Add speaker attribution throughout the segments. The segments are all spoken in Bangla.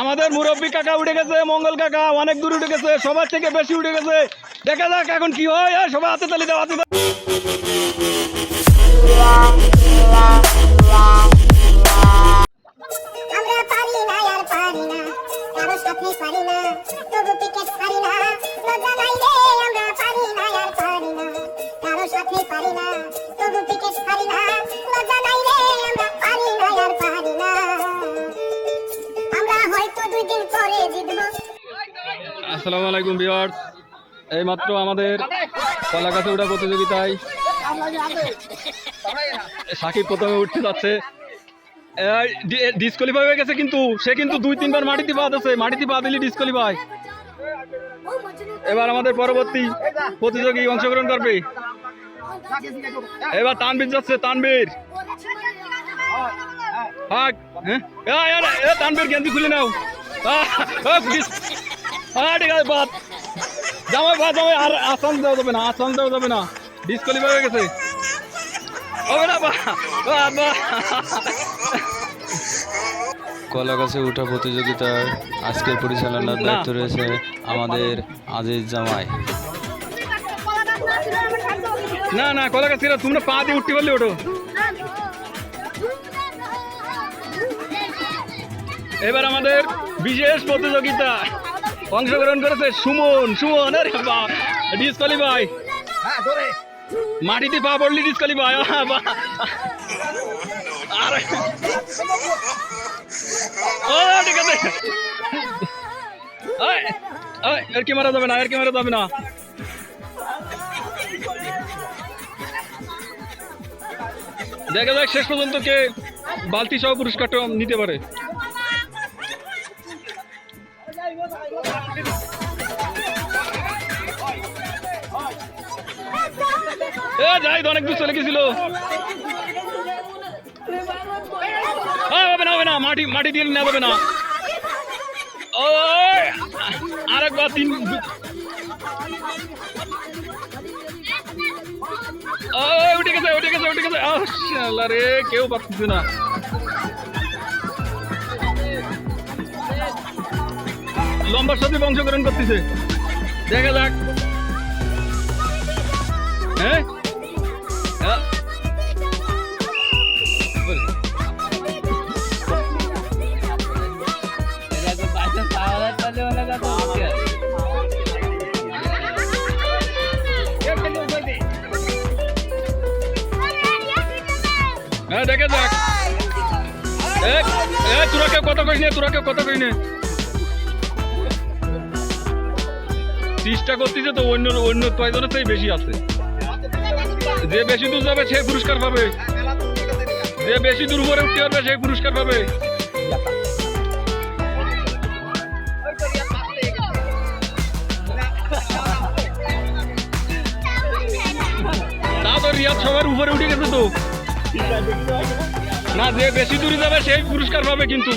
Speaker 1: আমাদের মুরব্বী কাকা উঠে গেছে, মঙ্গল কাকা অনেক দূর উঠে গেছে, সবার থেকে বেশি উঠে গেছে। দেখা যাক এখন কি হয় সবাই হাতে তালি দাও, হাতে আসসালামু আলাইকুম, ভিউয়ার্স। এই মাত্র আমাদের কলা গাছে প্রতিযোগিতায় সাকিব প্রথমে উঠতে যাচ্ছে। ডিসকোয়ালিফাই হয়ে গেছে কিন্তু, সে কিন্তু দুই, তিনবার মাটিতে বাদ আছে মাটিতে বাদ দিলে ডিসকোয়ালিফাই। এবার আমাদের পরবর্তী প্রতিযোগী অংশগ্রহণ করবে। এবার তানবীর যাচ্ছে তানবীর হ্যাঁ? তানবীর গেঞ্জি খুলে নাও। হ্যাঁ ঠিক আছে বাদ। জামাই বাদ জামাই আর আসাম দেওয়া যাবে না আসাম দেওয়া যাবে না। ডিসকোয়ালিফাই হয়ে গেছে। হবে না বা বা বা।
Speaker 2: কলা গাছে ওঠা প্রতিযোগিতার আজকের পরিচালনার দায়িত্ব রয়েছে আমাদের আজিজ জামাই।
Speaker 1: না না কলা গাছ তোমরা পা দিয়ে উঠতে পারলে ওঠো। এবার আমাদের বিশেষ প্রতিযোগিতা। অংশগ্রহণ করেছে সুমন। সুমন আরে বা ডিসকোয়ালিফাই মাটিতে পা পড়লি ডিসকোয়ালিফাই আরে। ও ঠিক আছে। এর কি মারা যাবে না এর কি মারা যাবে না। দেখা যাক শেষ পর্যন্ত কে বালতি সহ পুরস্কারটা নিতে পারে। এ, যাই তো অনেক দূর চলে গেছিল। হবে না হবে না, মাটি মাটি দিয়ে নেওয়া যাবে না। ওই, আরেকবার তিন ওই, উঠে গেছে উঠে গেছে উঠে গেছে। শালা রে, কেউ পারতেছে না। লম্বার সাথে অংশগ্রহণ করতেছে। দেখা যাক। হ্যাঁ। কেউ কথা কইস নে তোরা কেউ কথা কইস নে। চেষ্টা করতেছে তো, অন্য অন্য কয়জনের বেশি আছে। যে বেশি দূর যাবে, সে পুরস্কার পাবে। যে বেশি দূর উপরে উঠতে পারবে সেই পুরস্কার পাবে। তো রিয়াদ সবার উপরে উঠে গেছে তো। না, যে বেশি দূরে যাবে, সেই পুরস্কার পাবে কিন্তু।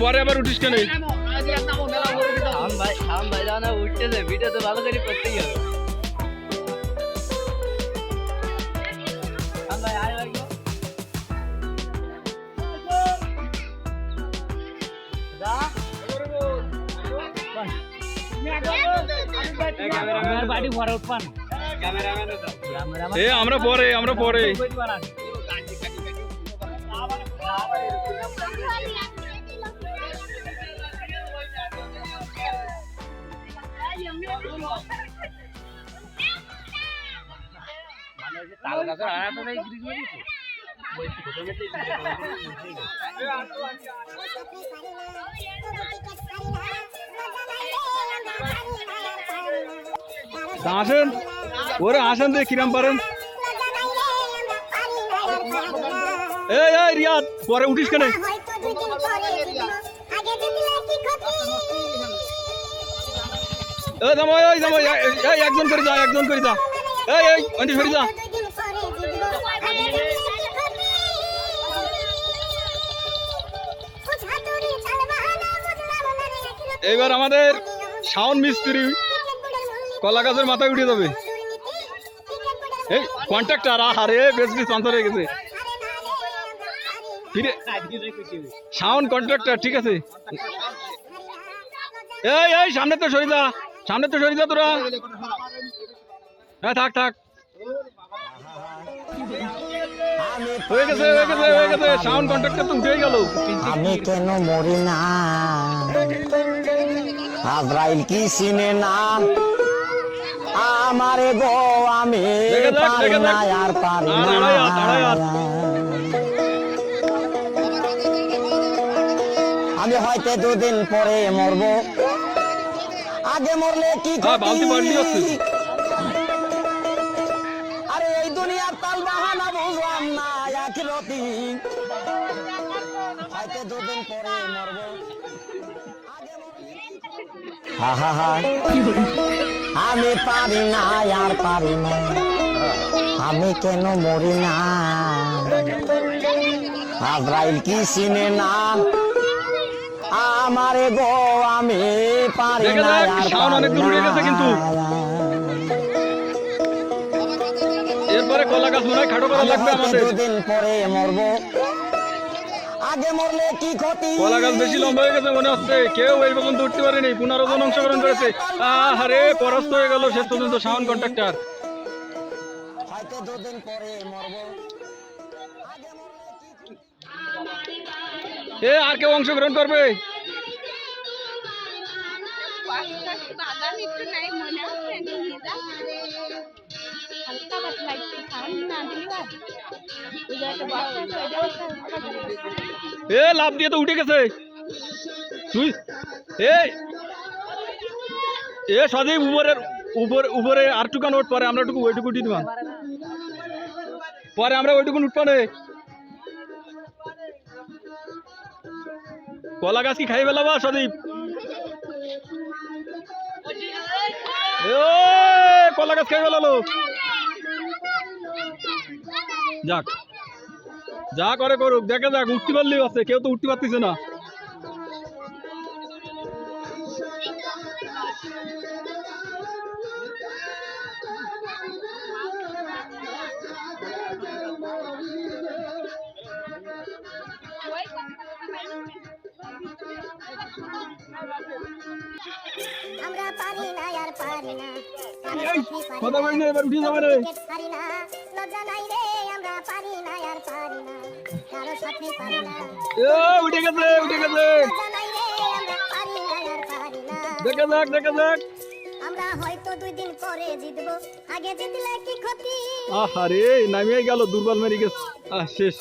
Speaker 1: পরে আবার উঠিস কেন?
Speaker 3: উঠতেছে ভিডিও তো ভালো করে করতেই হবে বাড়ি ভরে উঠবান
Speaker 1: এ আমরা পরে আমরা পরে।
Speaker 3: তাল গাছের আড়াটা নাই গ্রিজ মেরেছে
Speaker 1: তা? আসেন। ওরে আসেন দে কিরাম পারেন। এই এই, রিয়াদ, পরে উঠিস কেন? একজন করে যা, একজন করে যা। এই এই অন্টি সরে যা। এবার আমাদের শাওন মিস্ত্রি কলা গাছের মাথায় উঠে যাবে। এই কন্ট্রাক্টর আরে বেশ বেশ হয়ে গেছে। ফিরে। সাউন্ড কন্ট্রাক্টর ঠিক আছে। এই এই, সামনে তো সরিদা সামনে তো সরিদা তোরা। হ্যাঁ থাক থাক। হয়ে গেছে হয়ে গেছে হয়ে গেছে। সাউন্ড কন্ট্রাক্টর তো উঠেই গেল।
Speaker 4: আমি কেন মরি না? আজরাইল কি চিনে না? আমারে গো আমি পারি না আর পারি না। আমি হয়তো দুদিন পরে মরব। আগে মরলে কি
Speaker 1: হ্যাঁ,
Speaker 4: আরে এই দুনিয়ার তাল বাহানা বুঝলাম না এক রতি। আমি পারি না আর পারি না। আমি কেন মরি না? আজরাইল কি চিনে না? আমারে গো আমি পারি না আর পারি। না।
Speaker 1: এরপরে কলা গাছ মনে খাটো করা লাগবে আমাদের।
Speaker 4: দুদিন পরে মরব। আগে মরলে কি ক্ষতি?
Speaker 1: কলা গাছ বেশি লম্বা হয়ে গেছে মনে হচ্ছে। কেউ এই পর্যন্ত উঠতে পারেনি। পনেরো জন অংশগ্রহণ করেছে। আরে পরাস্ত হয়ে গেল শেষ পর্যন্ত সাউন্ড কন্ট্রাক্টর।
Speaker 4: হয়তো দুদিন পরে মরব। আগে মরলে কি
Speaker 1: এ আর কেউ অংশগ্রহণ করবে?
Speaker 5: বাগান একটু নাই মনে হচ্ছে
Speaker 1: এ লাভ দিয়ে তো উঠে গেছে। তুই এ এ, সজীব উপরের উপরে আর টুকান ওঠ পরে আমরা টুকু ওইটুকু উঠি দিবান পরে আমরা ওইটুকু উঠবানে কলা গাছ কি খাই ফেলাবা সদীপ কলা গাছ খাই ফেলালো। যাক যা করে করুক দেখে যাক উঠতে পারলেই আছে কেউ তো উঠতে পারতেছে না
Speaker 6: আমরা পারি না আর পারি না সাথে পারি
Speaker 1: কথা
Speaker 6: না।
Speaker 1: বলি এবার উঠে যাবে রে।
Speaker 6: ক্রিকেট পারি না লজ্জা নাই রে আমরা পারি না আর পারি না। কারও সাথে পারি না।
Speaker 1: উঠে গেছে উঠে গেছে।
Speaker 6: আমরা
Speaker 1: দেখে দেখে
Speaker 6: হয়তো দুই দিন পরে জিতবো। আগে জিতলে কি ক্ষতি?
Speaker 1: আহারে নামিয়ে গেল দুর্বল মেরে গেছে। আহ শেষ।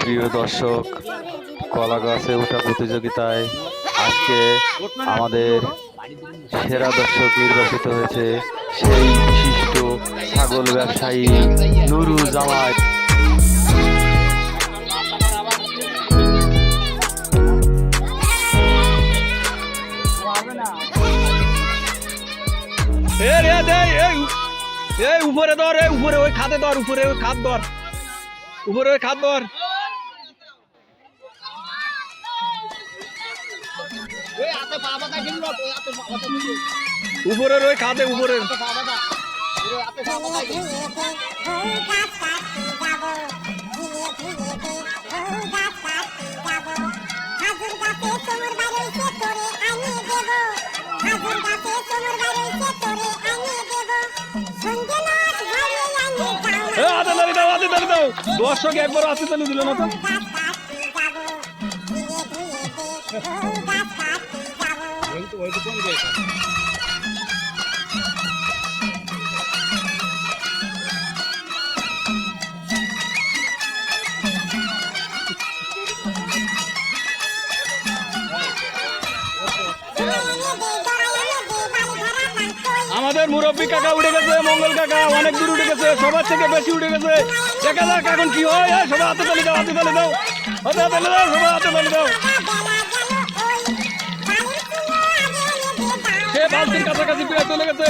Speaker 2: প্রিয় দর্শক কলা গাছে ওঠা প্রতিযোগিতায় আজকে আমাদের সেরা দর্শক নির্বাচিত হয়েছে সেই বিশিষ্ট ছাগল ব্যবসায়ী নুরু জামাই।
Speaker 1: এই উপরে ধর এই উপরে, ওই খাতে ধর, উপরে ওই খাত ধর। উপরে ওই খাত ধর। উপরের ওই খাতে উপরের। এ হাতে তালি দাও হাতে তালি দাও দর্শক একবার হাতে তালি দিল আমাদের মুরব্বী কাকা উঠে গেছে মঙ্গল কাকা অনেক দূর উঠে গেছে সবার থেকে বেশি উঠে গেছে। দেখা যাক এখন কি হয় এই, সবাই হাতে তালি দাও হাতে তালি দাও। হাতে তালি দাও সবাই হাতে তালি দাও। সে বালতির কাছাকাছি প্রায় চলে গেছে।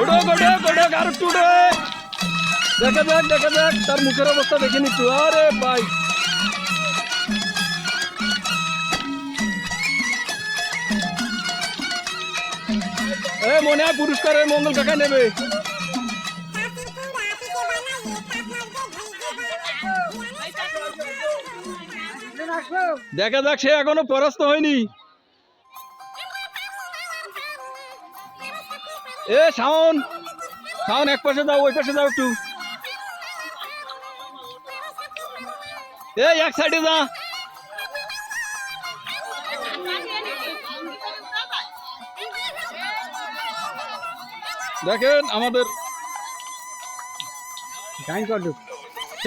Speaker 1: ওঠো ওঠো ওঠো আর একটু দেখা যাক দেখা যাক তার মুখের অবস্থা দেখে নিচ্ছু। আরে ভাই। এ মনে হয় পুরস্কারের মঙ্গল কাকা নেবে। দেখা যাক, সে এখনও পরাস্ত হয়নি। এ, শাওন শাওন, এক পাশে যাও ওই পাশে যাও একটু। এই, এক সাইডে যা। দেখেন আমাদের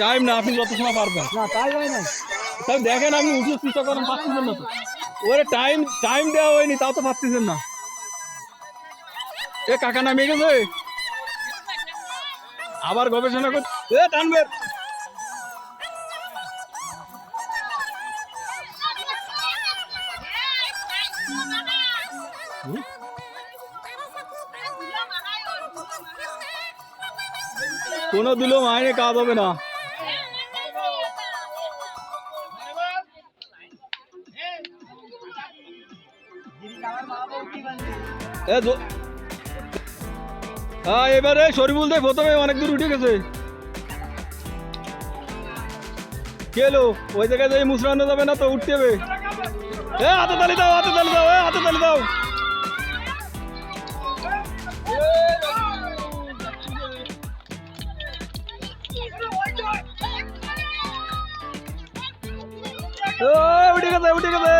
Speaker 1: টাইম না আপনি যত সময় পারবেন। না তাই হয় না তাই দেখেন আপনি উঁচু চেষ্টা করেন পাচ্ছেন না তো। ওরে টাইম টাইম দেওয়া হয়নি তাও তো পাচ্ছেন না। এ কাকা নামিয়ে গেছে। আবার গবেষণা কর এ টানবে কোনো দিলো মাইনে কাজ হবে না। হ্যাঁ এবারে শরীফুল দেখ প্রথমে অনেক দূর উঠে গেছে। কেলো ওই জায়গায় যাই মুসরানো যাবে না তো উঠতে হবে। এ, হাতে তালি দাও, হাতে তালি দাও, এ, হাতে তালি দাও। গেছে উঠে গেছে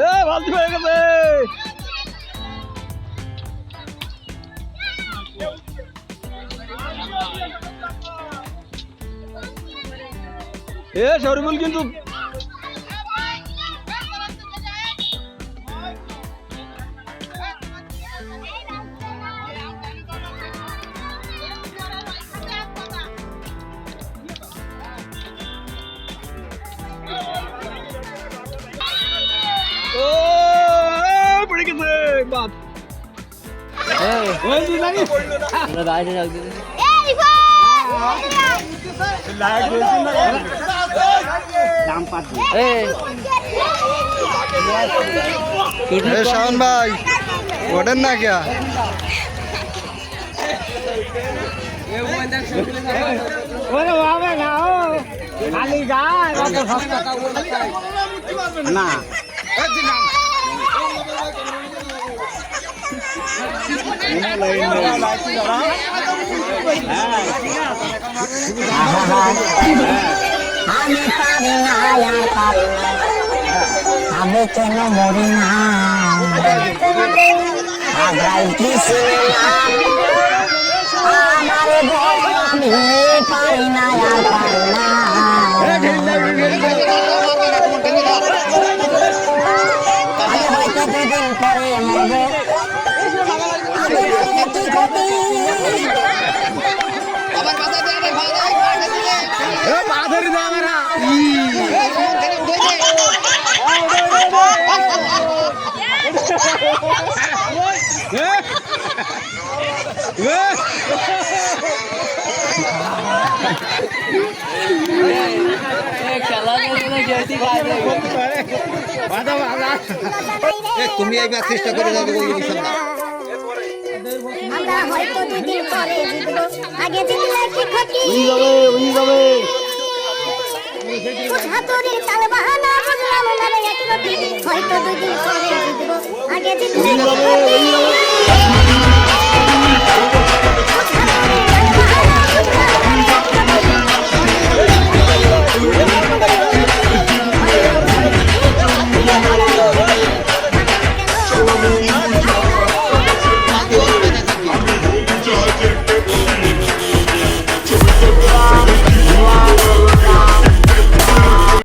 Speaker 1: এ বালতি এ কিন্তু
Speaker 2: শাওন ভাই ওঠেন না কে
Speaker 4: ওরে বাবা না ও খালি যায় না। আমি পারি না? আমি কেন মরি না আমার আমি পারি না পারি
Speaker 3: খেলা খেলে যেটি বাইরে
Speaker 6: তুমি একবার চেষ্টা করে যাবে ওই ইনশাল্লাহ আমরা হয়তো দুদিন পরে জিতবো আগে জিতলে কি ক্ষতি? হাতুড়ির তাল বাহানা বুঝলাম না রে একরতি হয়তো দুদিন পরে জিতবো আগে জিতলে কি ক্ষতি?